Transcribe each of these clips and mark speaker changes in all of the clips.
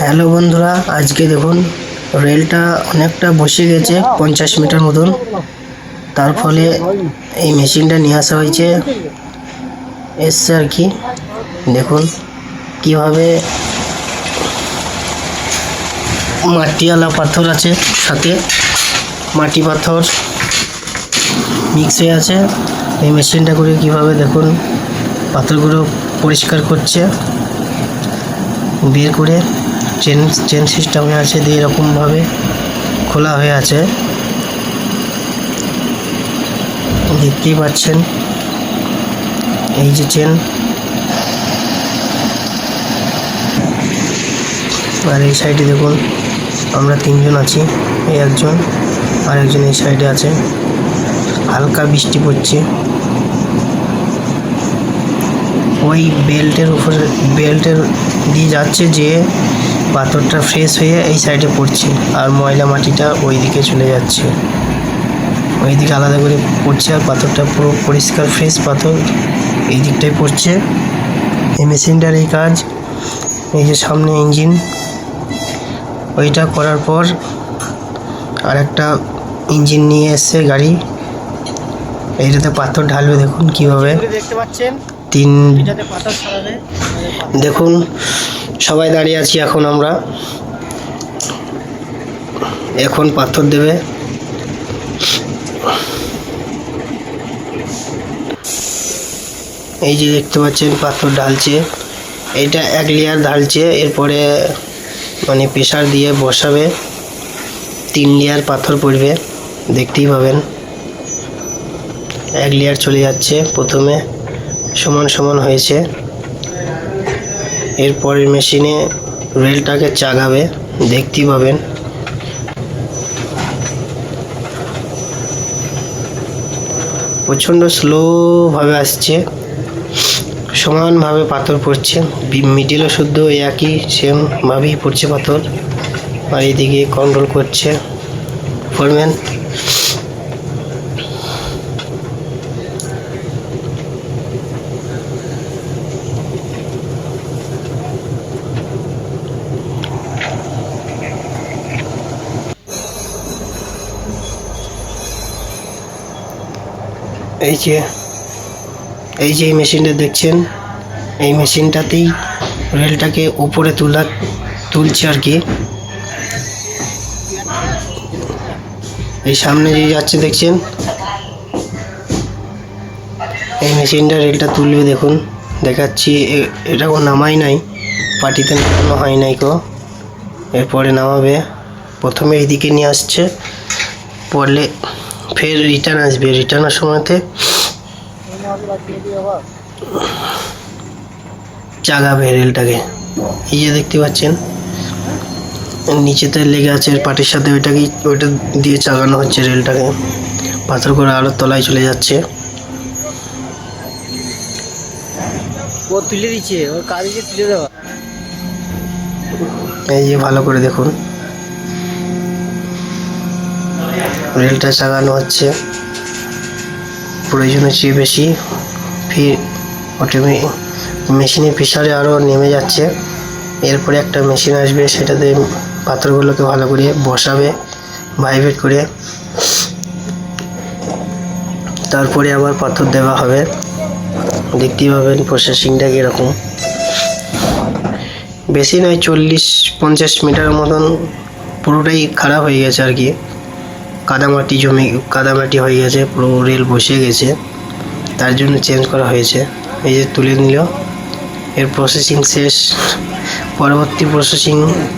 Speaker 1: Hello বন্ধুরা, আজকে দেখুন রেলটা অনেকটা বসে গেছে, পঞ্চাশ মিটার মতন। তার ফলে এই মেশিনটা নিয়ে আসা হয়েছে। এসছে আর কি। দেখুন, কীভাবে মাটিওয়ালা পাথর আছে সাথে। মাটি পাথর মিক্স হয়ে আছে। এই মেশিনটা করে কীভাবে দেখুন, পাথরগুলো পরিষ্কার করছে। বের করে চেন চেন সিস্টেম হয়ে আছে দিয়ে এরকমভাবে খোলা হয়ে আছে। দেখতেই পাচ্ছেন, এই যে চেন আর এই সাইডে দেখুন, আমরা তিনজন আছি, এই একজন আর একজন এই সাইডে আছে। হালকা বৃষ্টি পড়ছে। ওই বেল্টের উপরে বেল্টের দিয়ে যাচ্ছে যে পাথরটা ফ্রেশ হয়ে এই সাইডে পড়ছে আর ময়লা মাটিটা ওই দিকে চলে যাচ্ছে। ওই দিকে আলাদা করে পড়ছে আর পাথরটা পুরো পরিষ্কার ফ্রেশ পাথর এই দিকটায় পড়ছে। এই মেশিনটার এই কাজ, এই যে সামনে ইঞ্জিন ওইটা করার পর আর একটা ইঞ্জিন নিয়ে এসছে গাড়ি। এইটাতে পাথর ঢালবে দেখুন কীভাবে।
Speaker 2: দেখতে পাচ্ছেন?
Speaker 1: তিন দেখুন, সবাই দাঁড়িয়ে আছি এখন আমরা। এখন পাথর দেবে। এই যে দেখতে পাচ্ছেন, পাথর ঢালছে। এটা এক লেয়ার ঢালছে, এরপরে মানে প্রেশার দিয়ে বসাবে। তিন লেয়ার পাথর পড়বে, দেখতেই পাবেন। এক লেয়ার চলে যাচ্ছে প্রথমে। সমান সমান হয়েছে। এরপরের মেশিনে রেলটাকে চাগাবে, দেখতেই পাবেন। প্রচণ্ড স্লোভাবে আসছে। সমানভাবে পাথর পড়ছে। মিডিলও শুদ্ধ একই সেমভাবেই পড়ছে পাথর। আর এইদিকে কন্ট্রোল করছে ফোরম্যান এই যে এই যে এই মেশিনটা দেখছেন, এই মেশিনটাতেই রেলটাকে উপরে তোলা, তুলছে আর কি। এই সামনে যে যাচ্ছে দেখছেন, এই মেশিনটা রেলটা তুলবে দেখুন, দেখাচ্ছি, এ- এটা ও নামাই নাই, পাটিতে নামানো হয় নাই কো এরপরে নামাবে, প্রথমে এইদিকে নিয়ে আসছে পড়লে ফের রিটার্ন আসবে রিটার্নের সময়তে চাগাবে রেলটাকে এই যে দেখতে পাচ্ছেন নিচেতে লেগে আছে পাটির সাথে ওইটাকে ওইটা দিয়ে চাগানো হচ্ছে রেলটাকে পাথর করে আরও তলায় চলে যাচ্ছে।
Speaker 2: ও তুলে দিচ্ছে ওর কাজ তুলে দেওয়া।
Speaker 1: এই যে ভালো করে দেখুন। রেলটা চাগানো হচ্ছে। প্রয়োজনের চেয়ে বেশি ফির অটোমে মেশিনের প্রেশারে আরও নেমে যাচ্ছে। এরপরে একটা মেশিন আসবে সেটাতে পাথরগুলোকে ভালো করে বসাবে ভাইব্রেট করে। তারপরে আবার পাথর দেওয়া হবে। দেখতেই পাবেন প্রসেসিংটা কীরকম। বেশি নয়, চল্লিশ, পঞ্চাশ মিটারের মতন পুরোটাই খারাপ হয়ে গেছে আর কি। কাদামাটি জমে, কাদামাটি হয়ে গেছে, পুরো রেল বসে গেছে। তার জন্য চেঞ্জ করা হয়েছে। এই যে তুলে নিল। এর প্রসেসিং শেষ। পরবর্তী প্রসেসিং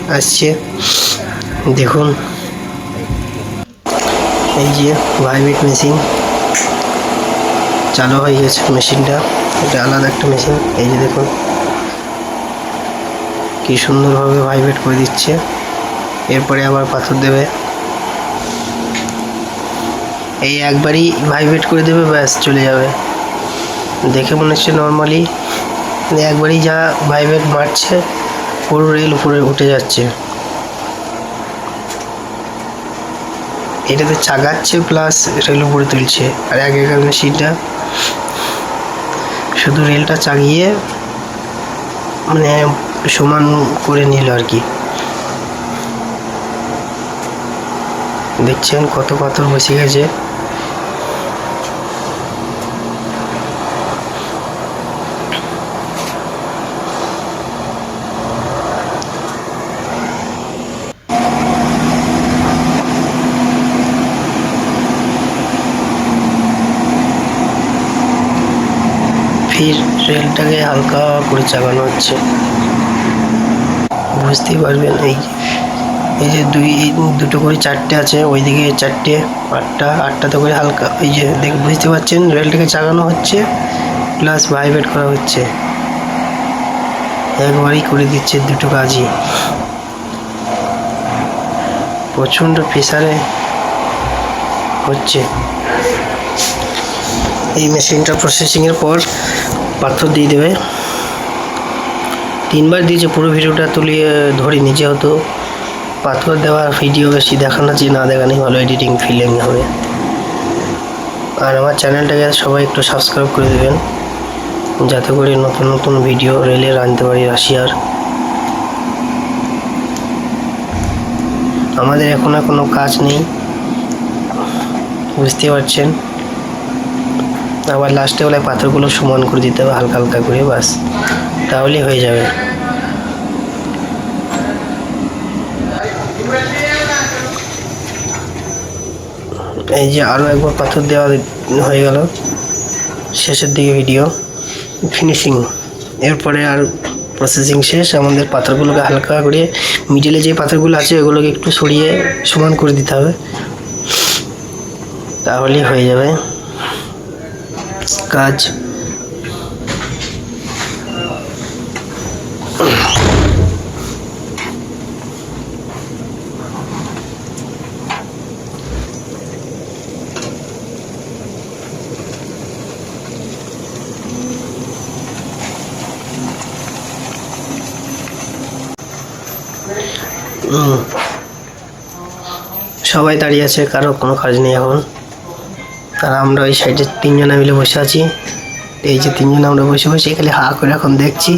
Speaker 1: আসছে। দেখুন। এই যে ভাইব্রেট মেশিন চালু হয়ে গেছে মেশিনটা এটা আলাদা একটা মেশিন এই যে দেখুন। কি সুন্দরভাবে ভাইব্রেট করে দিচ্ছে। এরপরে আবার পাথর দেবে। এই একবারই ভাইব্রেট করে দেবে, ব্যাস চলে যাবে। দেখে মনে হচ্ছে নর্মালি একবারই যা ভাইব্রেট মারছে পুরো রেল উপরে উঠে যাচ্ছে। এটাতে চাগাচ্ছে প্লাস রেল উপরে তুলছে। আর আগেকার মেশিনটা শুধু রেলটা চাগিয়ে মানে সমান করে নিল আর কি। দেখছেন কত পাথর বসে গেছে। ফির রেলটাকে হালকা করে চাগানো হচ্ছে। বুঝতেই পারবেন এই এই যে দুই দুটো করে চারটে আছে, ওইদিকে চারটে, আটটা, আটটাতে করে হালকা, এই যে দেখ, বুঝতে পারছেন রেলটাকে চাগানো হচ্ছে প্লাস ভাইব্রেট করা হচ্ছে। একবারই করে দিচ্ছে দুটো কাজই। প্রচণ্ড প্রেসারে হচ্ছে। এই মেশিনটা প্রসেসিংয়ের পর পাথর দিয়ে দেবে। তিনবার দিয়েছে, পুরো ভিডিওটা তুলিয়ে ধরিনি, যেহেতু পাথর দেওয়ার ভিডিও বেশি দেখানো যে না দেখানি ভালো এডিটিং ফিলিং হবে। আর আমার চ্যানেলটাকে সবাই একটু সাবস্ক্রাইব করে দেবেন, যাতে করে নতুন নতুন ভিডিও রেলে আনতে পারি রাশিয়ার। আমাদের এখন আর কোনো কাজ নেই বুঝতে পারছেন। আবার লাস্টে বেলায় পাথরগুলো সমান করে দিতে হবে, হালকা হালকা করে বাস। তাহলেই হয়ে যাবে। এই যে আরও একবার পাথর দেওয়া হয়ে গেল। শেষের দিকে ভিডিও ফিনিশিং এরপরে আর প্রসেসিং শেষ। আমাদের পাথরগুলোকে হালকা করে মিডিলে যে পাথরগুলো আছে, ওগুলোকে একটু সরিয়ে সমান করে দিতে হবে। তাহলেই হয়ে যাবে। কাজ। সবাই দাঁড়িয়ে আছে কারও কোনো কাজ নেই এখন আর আমরা ওই সাইডে তিনজনে মিলে বসে আছি। এই যে তিনজনে আমরা বসে বসে এখানে হা করে এখন দেখছি।